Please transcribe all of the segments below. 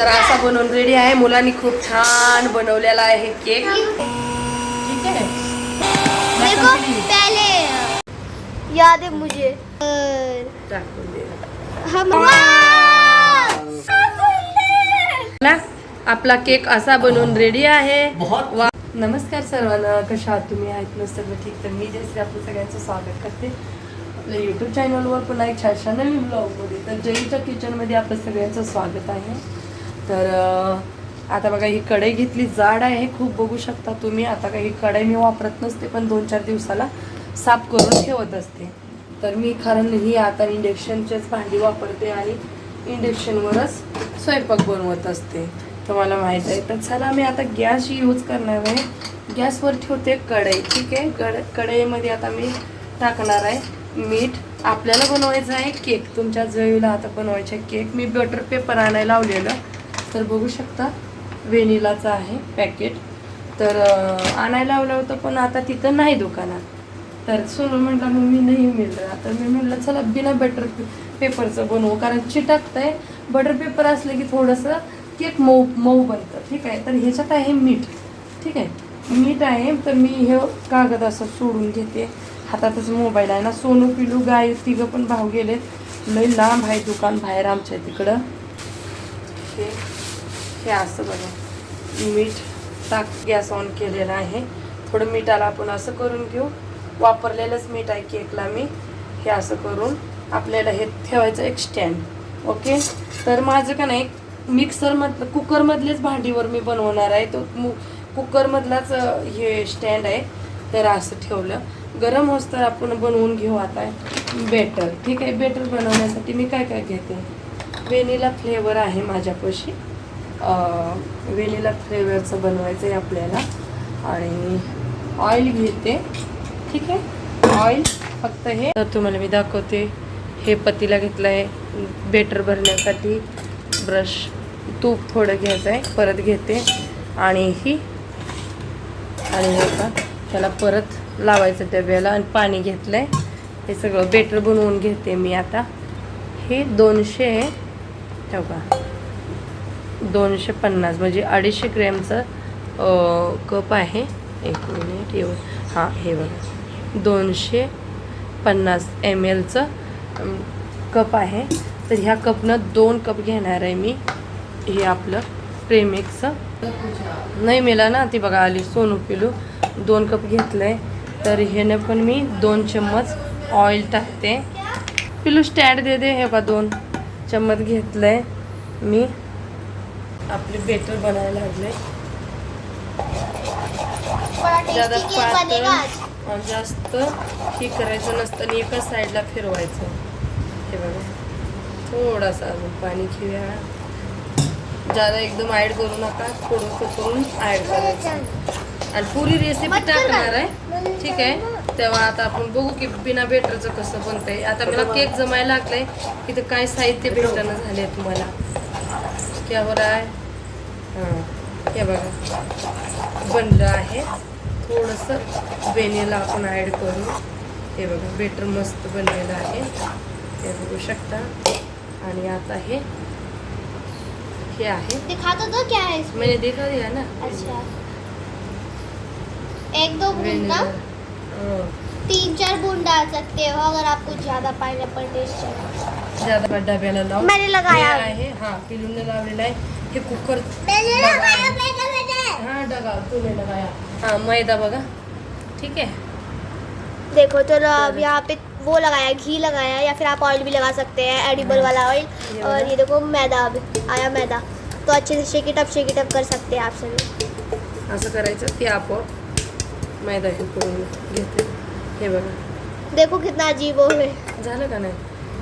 तर असा बनवून रेडी आहे. मुलांनी खूप छान बनवलेला आहे केक. ठीक आहे. देखो पहले याद है मुझे। और टाकून दे. हम ना आपला केक असा बनवून रेडी आहे. वा. नमस्कार सर्वांना कशा आहात तुम्ही? आहेत ना सर्व ठीक. तर मी जयश्री आपलं सगळ्यांचं स्वागत करते. आपल्या यूट्यूब चॅनलवर पुन्हा एक छानशा नवीन ब्लॉगमध्ये तर जयच्या किचनमध्ये आपलं सगळ्यांचं स्वागत आहे. तर आता बघा ही कढई घेतली. जाड आहे खूप बघू शकता तुम्ही. आता काही कढई मी वापरत नसते पण दोन चार दिवसाला साफ करून ठेवत असते. तर मी कारण ही आता इंडक्शनचेच भांडी वापरते आणि इंडक्शनवरच स्वयंपाक बनवत असते. तुम्हाला माहीत आहे. तर चला मी आता गॅस यूज करणार आहे. गॅसवर ठेवते कढई ठीक आहे? कड कढईमध्ये आता मी टाकणार आहे मीठ. आपल्याला बनवायचं आहे केक. तुमच्या जळीला आता बनवायचे केक. मी बटर पेपर आणायला लावलेलं. तर बघू शकता व्हेनिलाचं आहे पॅकेट तर आणायला लावलं होतं पण आता तिथं नाही दुकानात. तर सोनू म्हटलं मग मी नाही मिळणार. तर मी म्हटलं चला बिना बटर पेपरचं बनवू कारण चिटकतंय. बटर पेपर असलं की थोडंसं केक मऊ मऊ बनतं. ठीक आहे? तर ह्याच्यात आहे मीठ. ठीक आहे? मीठ आहे तर मी हे कागद असं सोडून घेते. हातातच मोबाईल आहे ना. सोनू पिलू गाय तिघं पण भाव गेले लई लांब आहे दुकान बाहेर आमच्या तिकडं. हे असं बघा. मीठ टाक गॅस ऑन केलेला आहे. थोडं मिठाला आपण असं करून घेऊ. वापरलेलंच मीठ आहे केकला मी. हे असं करून आपल्याला हे ठेवायचं एक स्टँड ओके तर माझं का नाही मिक्सरमधलं कुकरमधलेच भांडीवर मी बनवणार आहे. तो मु कुकरमधलाच हे स्टँड आहे. तर असं ठेवलं. गरम होस तर आपण बनवून घेऊ आता. बेटर ठीक आहे? बेटर बनवण्यासाठी मी काय काय घेते? वेनिला फ्लेवर आहे माझ्यापाशी. वेलेला फ्लेवरचं बनवायचं आहे आपल्याला. आणि ऑइल घेते. ठीक आहे? ऑइल फक्त हे. तर तुम्हाला मी दाखवते. हे पतीला घेतलं आहे बेटर भरण्यासाठी ब्रश तूप थोडं घ्यायचं आहे परत घेते. आणि ही आणि हे का त्याला परत लावायचं डब्याला आणि पाणी घेतलं आहे हे सगळं बेटर बनवून घेते मी आता. हे दोनशे ठेव का? दोनशे पन्नास म्हणजे अडीचशे ग्रॅमचं कप आहे. एक मिनिट येऊ हां हे बघा. दोनशे पन्नास एम एलचं कप आहे. तर ह्या कपनं दोन कप घेणार आहे मी. हे आपलं प्रेमिक्सचं नाही मिळा ना ती बघा आली सोनू पिलू. दोन कप घेतलं आहे तर ह्याने पण मी दोन चम्मच ऑइल टाकते. पिलू स्टँड दे दे. हे बघा दोन चम्मच घेतलं आहे मी. आपले बेटर बनायला लागले. जास्त हे करायचं नसतं आणि एकाच साईडला फिरवायचं. हे बघा. थोडासा अजून पाणी घेऊया. ज्यादा एकदम ॲड करू नका. थोडंसं करून ॲड करायचं. आणि पुरी रेसिपी टाकणार आहे. ठीक आहे. तेव्हा आता आपण बघू की बिना बेटरचं कसं बनतंय. आता मला केक जमायला लागलंय. इथं काय साहित्य भेटणं झाले तुम्हाला? क्या हो रहा है? हां. बघा. बनलं आहे. थोडंसं वेनेला आपण ॲड करू. हे बघा बेटर मस्त बनलेलं आहे. हे बघू शकता. आणि आता हे हे आहे. दिखा तो दो क्या है इसमें? मैंने देखा दिया ना. अच्छा. एक दो बूंद? ना हां. तीन चार बूंद डाल सकते हो अगर आपको ज्यादा पाइनएप्पल टेस्ट चाहिए। ज्यादा डब्याला लावून मैंने लगाया हे आहे. हा पिलूने लावलेलं आहे. हे कुकर हा डगा तूने लगाया. हा मैदा बघा. ठीक आहे देखो तो अब यहाँ पे वो लगाया घी लगाया या फिर आप ऑयल भी लगा सकते हैं एडिबल वाला ऑयल और ये देखो मैदा अब आया मैदा. तो अच्छे से shake it up shake it up कर सकते हैं आप सभी. असं करायचं आपोआप मैदा हे करून घेते. हे बघा. देखो कितना अजीब हो है. झालं का नाही?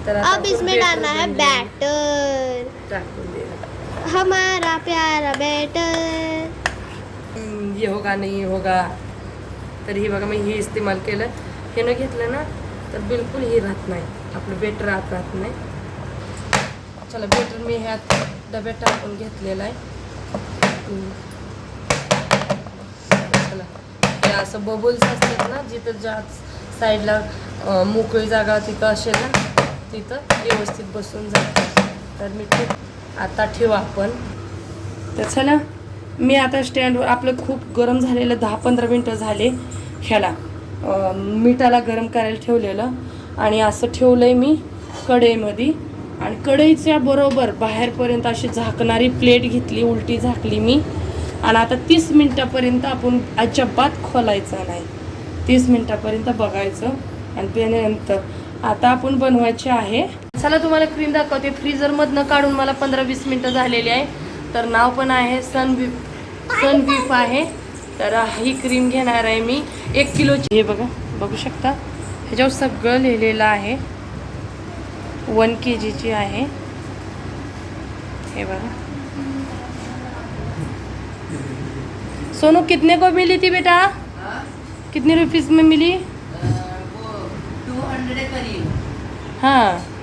तर अब इसमें डालना है बैटर टाकून हमारा प्यारा बेटर ये होगा नाही होगा। तर हे बघा मी हे इस्तेमाल केलं. हे न घेतलं ना तर बिलकुल हे राहत नाही. आपलं बेटर राहत राहत नाही. चला बेटर मी ह्यात डब्यात टाकून घेतलेला आहे. चला. हे असं बबल्स असतात ना जिथं ज्या साईडला मोकळी जागा तिथं असेल ना तिथं व्यवस्थित बसून जाते. तर मी खूप आता ठेवू आपण. तर चला मी आता स्टँडवर आपलं खूप गरम झालेलं दहा पंधरा मिनटं झाले ह्याला. मिठाला गरम करायला ठेवलेलं आणि असं ठेवलं आहे मी कढईमध्ये. आणि कढईच्या बरोबर बाहेरपर्यंत अशी झाकणारी प्लेट घेतली उलटी झाकली मी. आणि आता तीस मिनटापर्यंत आपण अजिबात खोलायचं नाही. तीस मिनटापर्यंत बघायचं आणि त्यानंतर आता आपण बनवायचे आहे चला तुम्हाला क्रीम दाखवते. फ्रीजरमधनं काढून मला पंधरा वीस मिनटं झालेली आहे. तर नाव पण आहे सनबीफ सनबीफ आहे. तर ही क्रीम घेणार आहे मी. एक किलोची हे बघा बघू शकता. ह्याच्यावर सगळं लिहिलेलं आहे. वन के जीची आहे. हे बघा. सोनू कितने को मिली थी बेटा? कितने रुपीस में मिली? हां।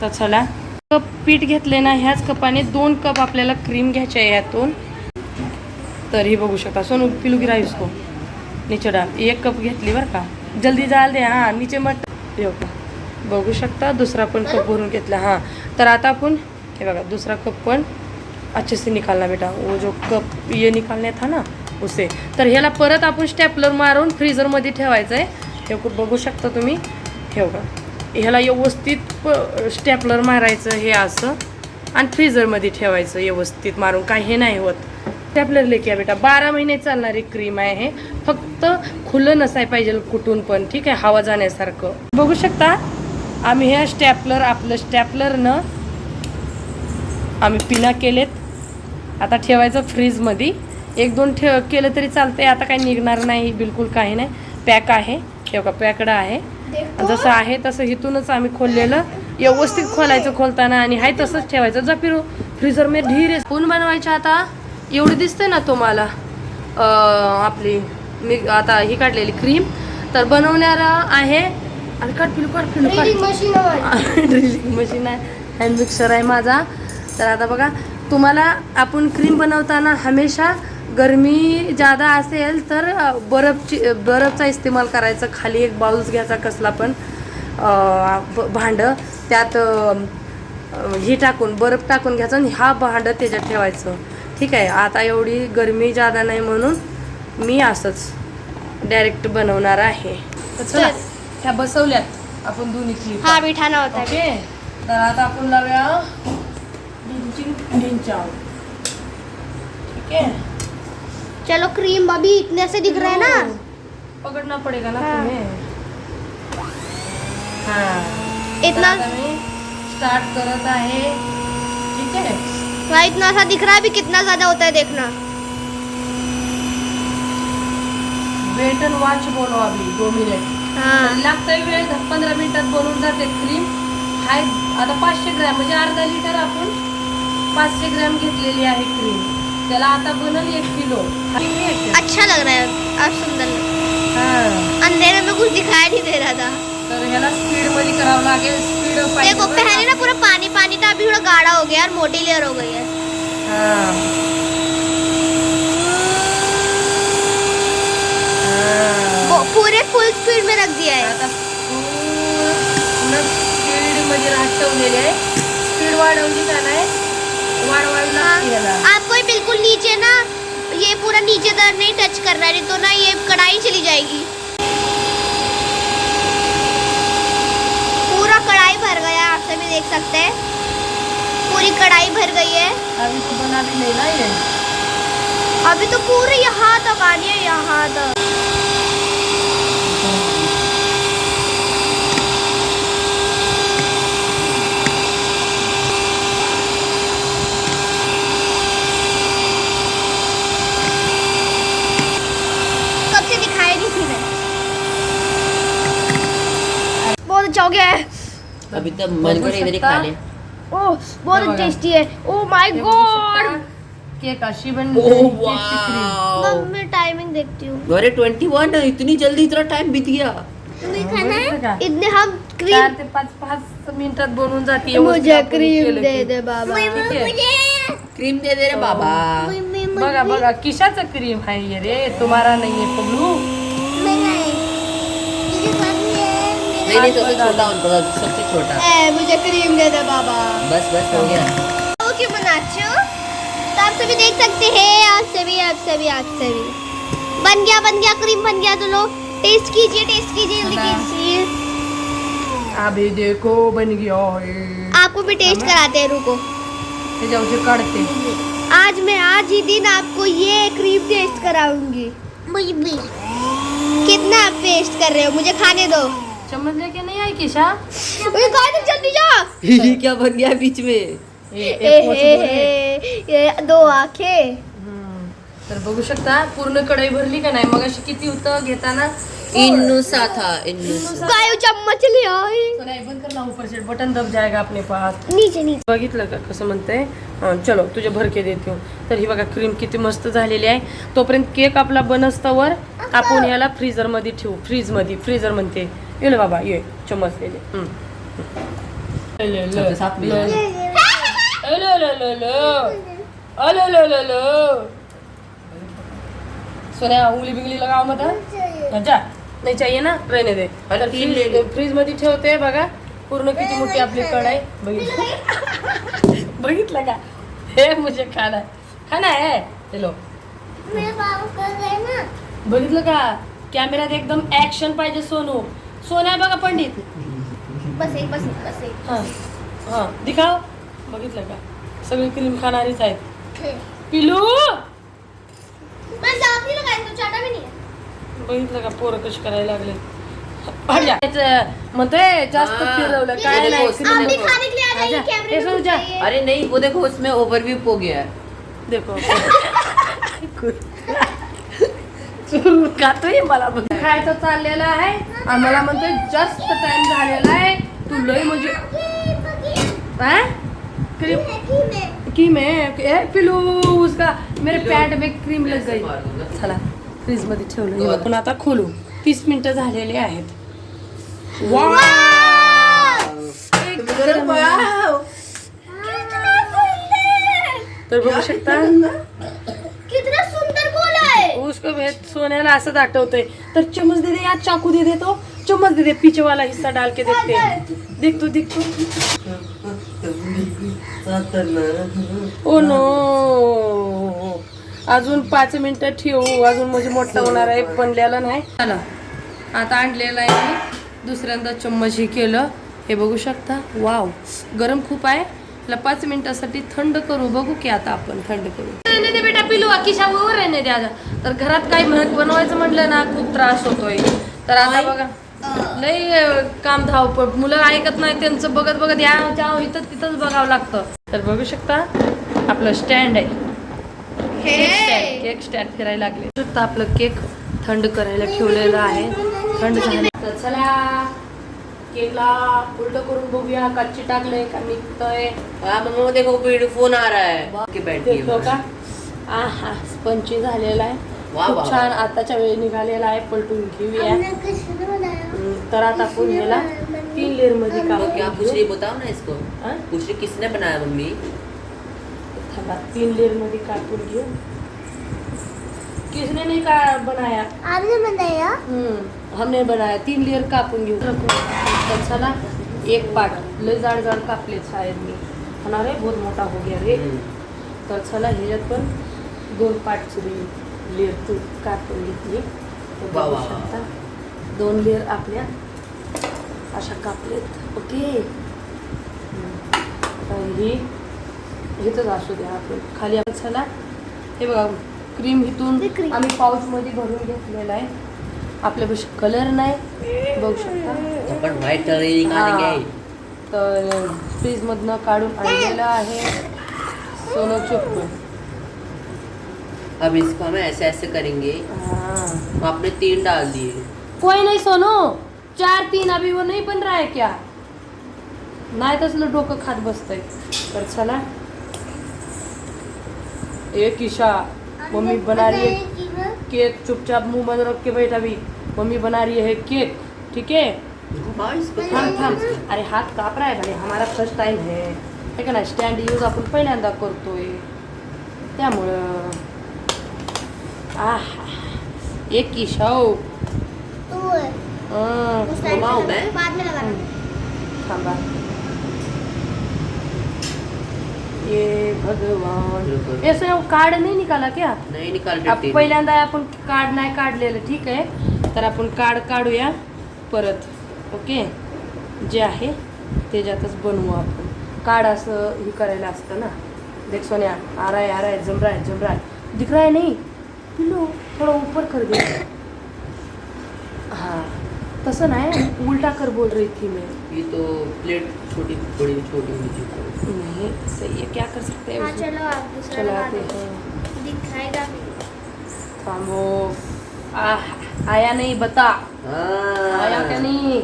तर चला. कप पीठ घेतले ना ह्याच कपाने दोन कप आपल्याला क्रीम घ्यायची आहे यातून तर हे बघू शकता सोनू पिलू गिरा इसको. नीचे डाल. एक कप घेतली बरं का. जल्दी जाल दे हां नीचे मट. येऊ का बघू शकता दुसरा पण कप भरून घेतला हां. तर आता आपण हे बघा दूसरा कप पण अच्छे से निकालना बेटा. वो जो कप ये निकालने था ना उसे. तर ह्याला परत आपण स्टॅपलर मारून फ्रीजरमध्ये ठेवायचं आहे हे बघू शकता तुम्ही. ठेव का ह्याला व्यवस्थित स्टॅपलर मारायचं हे असं. आणि फ्रीजरमध्ये ठेवायचं व्यवस्थित मारून. काही हे नाही होत. स्टॅपलर लेखी बेटा. बारा महिने चालणारी क्रीम आहे. हे फक्त खुलं नसाय पाहिजे कुठून पण. ठीक आहे? हवा जाण्यासारखं. बघू शकता आम्ही ह्या स्टॅपलर आपलं स्टॅपलरनं आम्ही पिना केलेत. आता ठेवायचं फ्रीजमध्ये. एक दोन ठेव केलं तरी चालतंय. आता काही निघणार नाही. बिलकुल काही नाही. पॅक आहे. ठेव का? पॅकडं आहे. जसं आहे तसं इथूनच आम्ही खोललेलं. व्यवस्थित खोलायचं खोलताना आणि आहे तसंच ठेवायचं. जा फिरू फ्रीजर में धीरे कोण बनवायचं आता. एवढी दिसते ना तुम्हाला? आपली मी आता ही काढलेली क्रीम तर बनवणार आहे. आणि काढ पिलू ड्रिलिंग मशीन आहे. हँड मिक्सर आहे. माझा. तर आता बघा तुम्हाला आपण क्रीम बनवताना हमेशा गरमी जादा असेल तर बर्फची बर्फचा इस्तेमाल करायचा खाली एक बाउल्स घ्यायचा कसला पण भांडं त्यात हे टाकून बर्फ टाकून घ्यायचं आणि हा भांडं त्याच्यात ठेवायचं. ठीक आहे आता एवढी गरमी जादा नाही म्हणून मी असंच डायरेक्ट बनवणार आहे. ह्या बसवल्यात आपण दोन्ही हा बिठाना होता है ओके? तर आता आपण लावूया ढिंचिंग ढिंचाव. ठीक है चलो क्रीम अभी इतने से दिख रहा है ना। पकडना पडेगा ना हाँ. तुम्हें। हाँ। इतना स्टार्ट करत आहे ठीक आहे वहाँ इतना सा दिख रहा है अभी कितना ज्यादा होता है देखना। वेट अँड वॉच बोलो अभी दो मिनिट हाँ। लागतोय वेळ पंधरा मिनिटात बनवून जाते क्रीम हाय आता पाचशे ग्रॅम म्हणजे अर्धा लिटर आपण पाचशे ग्रॅम घेतलेली आहे क्रीम त्याला आता बनल एक किलो. अच्छा लग रहा है अब सुंदर लग है। अंधेरे में कुछ दिखाई नहीं दे रहा था। तर ह्याला स्पीड मध्ये करावं लागेल स्पीड देखो पहले ना पूरा पानी पानी था अभी थोड़ा गाढ़ा हो गया और मोटी लेयर हो गई है। वो पूरे फुल स्पीड में रख दिया है। स्पीड मध्ये राहत ठेवलेली आहे. स्पीड वाढवली का नाही नीचे ना ये पूरा नीचे तक नहीं टच करना है नहीं तो ना ये कढ़ाई चली जाएगी। पूरा कढ़ाई भर गया आप सभी देख सकते हैं। पूरी कढ़ाई भर गई है। अभी तो बना भी नहीं ना ये अभी तो पूरे यहाँ तक आनी है यहाँ तक। अभी तो मन करे इधर ही खा ले ओह बहुत. टेस्टी है। ओह माय हे गॉड केक अशी बन ओ केकची क्रीम. वाव मैं टाइमिंग देखती हूँ। अरे ट्वेंटी वन इतनी जल्दी इतना टाइम बीत गया। बघितलं का? इतने हम चार क्रीम ते पाच पाच मिनिटात बनवून जाते मुझे क्रीम दे दे बाबा। क्रीम दे दे रे बाबा। बघा बघा किशाचं क्रीम आहे हे रे? तुम्हाला नाहीये पगलू नहीं नहीं सबसे छोटा उनको सबसे छोटा। ए, मुझे क्रीम दे दे बाबा। बस बस हो गया। वो क्यों बनाते हो? तब आप सभी देख सकते हैं आप सभी आप सभी आप सभी। बन गया बन गया क्रीम बन गया तो लो टेस्ट कीजिए टेस्ट कीजिए जल्दी हाँ। कीजिए। अभी देखो बन गया है। आपको भी टेस्ट कराते हैं रुको। त्याच्यावर जे काढते आज मैं आज ही दिन आपको ये क्रीम टेस्ट कराऊँगी। कितना आप टेस्ट कर रहे हो? मुझे खाने दो। चम्मच लेके नहीं आई किशा? ओए गाइस जल्दी जा ये क्या बन गया बीच में? हे, ये दो आखे। हम्म. तर बघू शकता पूर्ण कढई भरली का नाही? मग अशी किती होतं घेताना? इन्नू सा था इन्नू काय चम्मच ले आई। तो नाही बंद कर ना ऊपर से बटन दब जाएगा अपने पास. नीचे नीचे. बघितलं का कसं म्हणतंय? हं, चलो तुझे भरके देते हो. तर ही बघा क्रीम किती मस्त झालेली आहे. तोपर्यंत केक आपला बनस्तवर आपण याला फ्रीजरमध्ये ठेवू. फ्रीजमध्ये फ्रीजर म्हणते. ये ले बाबा ये. चम्मच ले ले. हं. ले, ले, ले. सबके साथ मिला. ले, ले. अलो, लो, लो, लो. अलो, लो, लो, लो. सोन्या उंगली बिंगली लगाव मत जा नाही चाहिए ना? रहने दे तर फ्रीजमध्ये ठेवते बघा. पूर्ण किती मोठी आपली कढाई बघितलं? बघितलं का? हे मुझे खाना है. खाना है? चलो. बघितलं का? कॅमेऱ्यात एकदम ऍक्शन पाहिजे सोनू. सोन्या बघा पंडित. बस एक बस एक बस एक. हा. हा. दिखाव बघितलं का? सगळी क्रीम खाणारीच आहेत. पिलू! मैं दांत नहीं लगाई तो चाटा भी नहीं बघितलं का पोरं कशी करायला लागले? म्हणतोय जास्त. फिरवलं. काय नाही उसमें आप भी देखो. खाने के लिए आ जाइए आजा, कैमरे ये में सुन जा. घुस जाइए। अरे नहीं वो देखो उसमें ओवरव्यू हो गया है देखो. चुरून खातोय मला बघ. खायचं चाललेलं आहे. आम्हाला म्हणतोय जास्त टाइम झालेला आहे. तू लय म्हणजे हा? क्रीम की मैं. ए पिलू उसका. मेरे पैंट में क्रीम लग गई. चला. फ्रीजमध्ये ठेवलं. हे आपण आता खोलू. तीस मिनिटं झालेले आहेत. तर बघू शकता? कितना सुंदर बोला है उसको सोन्याला असंच आठवतंय. तर चम्मच दे दे या चाकू दे दे तो. चम्मच दे दे पीछे वाला हिस्सा डाल के देखते हैं. देख तू देख तू. Oh no. अजून पाच मिनिटं ठेवू. अजून म्हणजे मोठा होणार आहे बनलेला नाही. चला. आता आणलेलं आहे मी. दुसऱ्यांदा चम्मच हे केलं. हे बघू शकता. वाव. गरम खूप आहे. त्याला पाच मिनिटासाठी थंड करू. बघू की आता आपण थंड करू. दे बेटा पिलू किशावर रहने दे आता. तर घरात काही म्हणत बनवायचं म्हटलं ना खूप त्रास होतोय. तर आता बघा. लई काम धावपळ. मुलं ऐकत नाही त्यांचं बघत बघत या इथं तिथंच बघावं लागतं. तर बघू शकता आपलं स्टँड आहे. केक केक स्टँड फिरायला लागले. शकता आपलं केक थंड करायला ठेवलेलं आहे. थंड झाले. तर चला केकला उलट करून बघूया कच्ची टाकलंय का निघतंय? हाँ मम्मा वो देखो फोन आ रहा है. के देखो है. का? आहा स्पंची झालेला आहे. वा, खूप. छान आताच्या वेळी निघालेला आहे पलटून घेऊया. तर आता आपण तीन लेअरमध्ये तो क्या पूछ रही. बताओ ना इसको. हा? पूछ रही किसने बनाया मम्मी? थांबा. तीन लेअरमध्ये कापून घेऊ. किसने नहीं का बनाया? आपने बनाया? हम्म, हमने बनाया. तीन लेअर कापून घेऊ. तर चला एक पाट लय जाड जाड कापले शाळेत मी होणार आहे? बहुत मोठा हो गया रे. तर चला ह्याच्यात पण दोन पाटची लेअर तू कापून घेतली. शकता. दोन लेअर आपल्या अशा कापलेत. ओके ही इथंच असू द्या. आपण खाली आपण चला. हे बघा क्रीम इथून हे. आम्ही पाऊच मध्ये भरून घेतलेला आहे. आपल्यापाशी कलर नाही. बघू शकता. तर फ्रीज मधनं काढून आणलेलं आहे. सोनं चुप अब इसको हम ऐसे ऐसे करेंगे. आपने तीन डाल दिए. कोई नहीं सोनो. चार तीन. अभी वो नहीं बन रहा है क्या? नाही तसलं डोकं खात बसतंय. तर चला. एक ईशा मम्मी बना रही है केक चुपचाप मुंह बंद रख के बैठा भी मम्मी बना रही है केक ठीक है? हाँ थांब थांब अरे हात काप रहा है भाई हमारा फर्स्ट टाइम है। हे का ना स्टँड यूज आपण पहिल्यांदा करतोय। त्यामुळं आहा एक ईशाव तू है हं. थांबा। ये भगवान. ऐसे कार्ड नाही निकाला क्या नहीं निकाल पहिल्यांदा आपण कार्ड नाही काढलेलं ठीक आहे? तर आपण कार्ड काढूया परत ओके? जे आहे त्याच्यातच बनवू आपण. कार्ड असं हे करायला असतं ना? देख सोन्या आ रहा है आ रहा है जम रहा है जम रहा है दिख रहा है नहीं. पिलो थोड़ा ऊपर कर दे. हाँ. तसं नाही उल्टा कर बोल रही थी मैं. ये तो प्लेट छोटी बड़ी छोटी मुझे नहीं सही है। क्या कर सकते हैं हाँ चलो आप दूसरा चलो लगा आते दो। हैं दिखाएगा भी। थांबो आह, आया नहीं बता। आया क्या हाँ नहीं?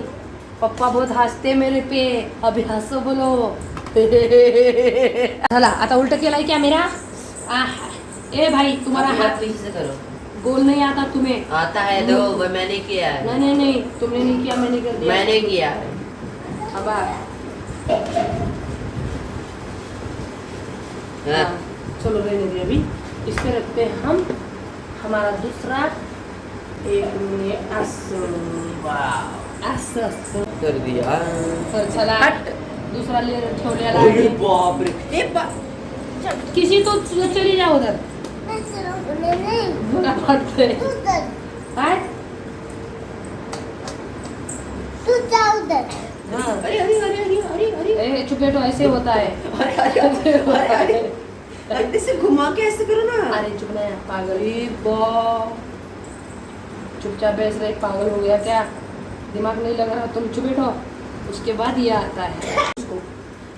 पप्पा बहुत हँसते मेरे पे। अभी हंसो बोलो। चला आता उलट केलाय क्या मेरा? आह, ए भाई तुम्हारा हाथ से करो। गोल नहीं आता तुम्हें? आता है दो मैंने किया है। नहीं नहीं नहीं तुमने नहीं किया मैंने कर दिया। मैंने किया है। अब आ, हाँ। हाँ, चलो रहने दे अभी। इस पे रखते हैं हम हमारा दूसरा एक मिनिट कर दिया। तर चला। दूसरा लेयर ठेवलेला अरे आहे बाप रे। ए बा किसी तो चली जा उधर। बघा वाटतंय काय हाँ। अरे अरे अरे अरे अरे अरे। चुपे तो ऐसे होता है। ऐसे घुमा के ऐसे करो ना। अरे चुप नहीं पागल। बाप चुपचाप बैठ रहे पागल हो गया क्या? दिमाग नहीं लग रहा तुम चुप बैठो। उसके बाद ये आता है। उसको।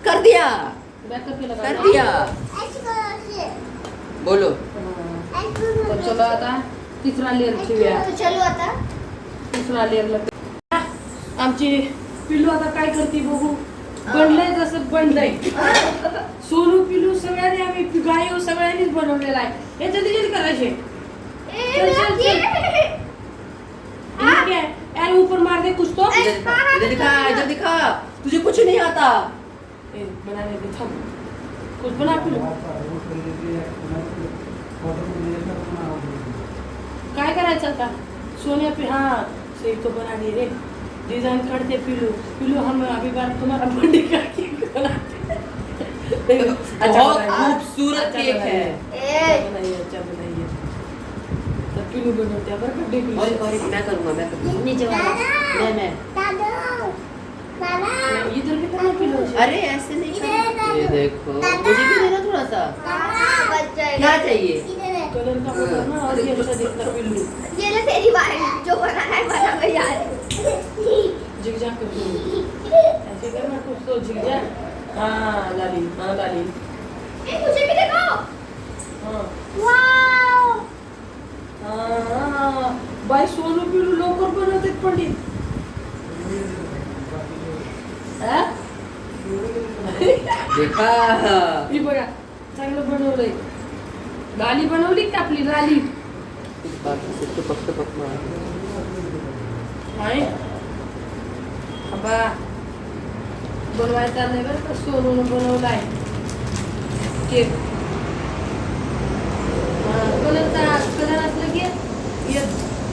कर दिया। कर दिया। बोलो। हाँ. तो चलो आता तिसरा लेअर ठेवूया चलो आता दुसरा लेअर आमची पिल्लू आता काय करते बघू बनलंय तसं बनलंय. सोनू पिल्लू सगळ्यांनी आम्ही गाय सगळ्यांनीच बनवलेला आहे. याच्या डिलीट करायचे चल, चल, चल. ठीक है यार ऊपर मार दे कुछ तो. इधर दिखा इधर दिखा इधर दिखा. तुझे कुछ नहीं आता. ए, बनाने दे थम कुछ बना काय करायचं आता? सोनिया पे हाँ सही तो बनानी रे. डिज़ाइन करते पिल्लू पिल्लू हम अभी बार तुम्हारा बर्थडे का केक बनाते अच्छा बहुत खूबसूरत अच्छा केक है। बनाइए। अच्छा बनाइए। अच्छा तो पिल्लू बनाते हैं बरं का डेकोरेशन और और मैं करूँगा मैं करूँगा। नीचे वाला। मैं। मैं इधर भी करना अरे ऐसे नहीं ये देखो। मुझे भी देना थोड़ा सा। क्या चाहिए? कलर का ना और ये अच्छा दिखता पिल्लू ये ले तेरी बारी जो बनाना है बना मैं यार। झिगझैग करतो पिल्लू ऐसे करना कुछ तो झिगझैग हाँ लाली हाँ लाली ए मुझे भी दिखाओ हाँ वाओ हा, बाई सोनू पिलू लवकर बनवते पंडित देखा ही बघा चांगलं बनवलंय लाली बनवली का आपली लाली बाकी से तो पक पक नाही। बा बनवायचा नाही बनवलाय केक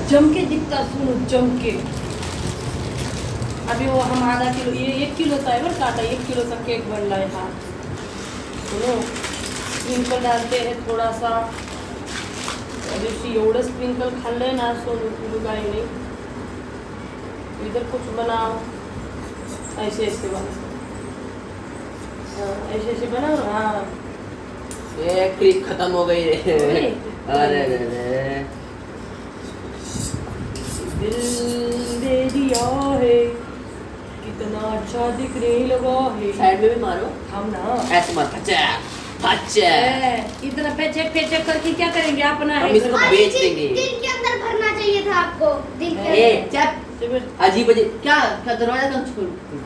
जमके दिखता सोनू, जमके। अभी वो हम आधा किलो ये एक किलोचा आहे बरं का आता एक किलोचा केक बनला आहे हा सुनो, स्प्रिंकल डालते हैं थोड़ा सा। त्या दिवशी स्प्रिंकल खाल्लंय ना सोनू पिलू गाईने इधर कुछ बनाओ। ऐसे ऐसे बनाओ। हाँ, ऐसे ऐसे बनाओ हाँ। ये खत्म हो गई रे। अरे। अरे अरे। दिल दे दिया है। कितना अच्छा दिखने लगा है। साइड में भी मारो। हम ना। ऐसे मार फच्चा फच्चा इतना पेचक पेचक करके क्या करेंगे? अपना है। हम इसको बेच देंगे। दिल के अंदर भरना चाहिए था आपको दिल के ए अंदर। चप। अजीब अजीब। क्या क्या दरवाज़ा कम छोड़ है।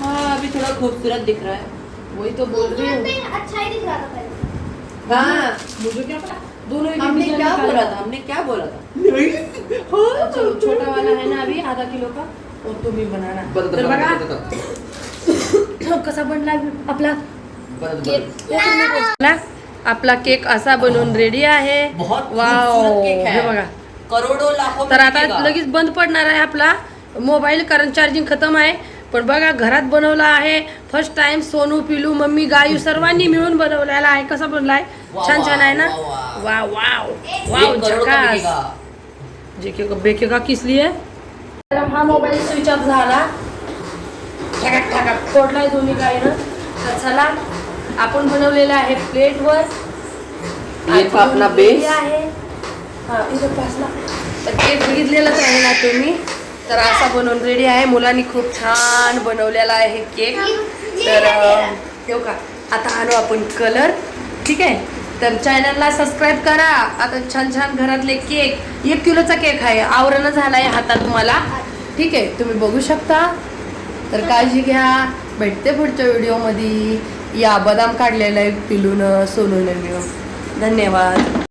हाँ। अभी थोड़ा खूबसूरत दिख रहा है। वही तो बोल रही हूँ। अच्छा ही दिख रहा था पहले। हाँ। मुझे क्या पता? दोनों हमने क्या बोला था? हमने क्या बोला था? तो चलो छोटा वाला है ना अभी आधा किलो का? और तुम्ही बनाना। बता- तर बघा कसा बनला आपला आपला केक असा बनवून रेडी आहे. वाव हे बघा. करोड़ों लाखों तर आता। लगेच बंद पडणार आहे आपला मोबाईल कारण चार्जिंग खतम आहे. पण बघा घरात बनवला आहे. फर्स्ट टाइम सोनू पिलू मम्मी गायू सर्वांनी मिळून बनवलेला आहे. कसा बनलाय? छान छान आहे ना? वा, वा. वाव वाव झकास. बिकेगा. जे की बेकेगा किस लिए तर हा मोबाईल स्विच ऑफ झाला. फोडलाय दोन्ही गायनं. तर चला आपण बनवलेला आहे प्लेटवर. बेस. आहे. हा इथं तर बघितलेलंच आहे ना तुम्ही? तर असा बनवून रेडी आहे. मुलांनी खूप छान बनवलेला आहे केक. तर ठेवू का? आता आणू आपण कलर. ठीक आहे? तर चॅनलला सबस्क्राईब करा. आता छान छान घरातले केक. एक किलोचा केक आहे. आवरण झाला आहे हातात मला ठीक आहे? तुम्ही बघू शकता. तर काळजी घ्या. भेटते पुढच्या व्हिडिओमध्ये या बदाम काढलेला आहे पिलून सोनून धन्यवाद.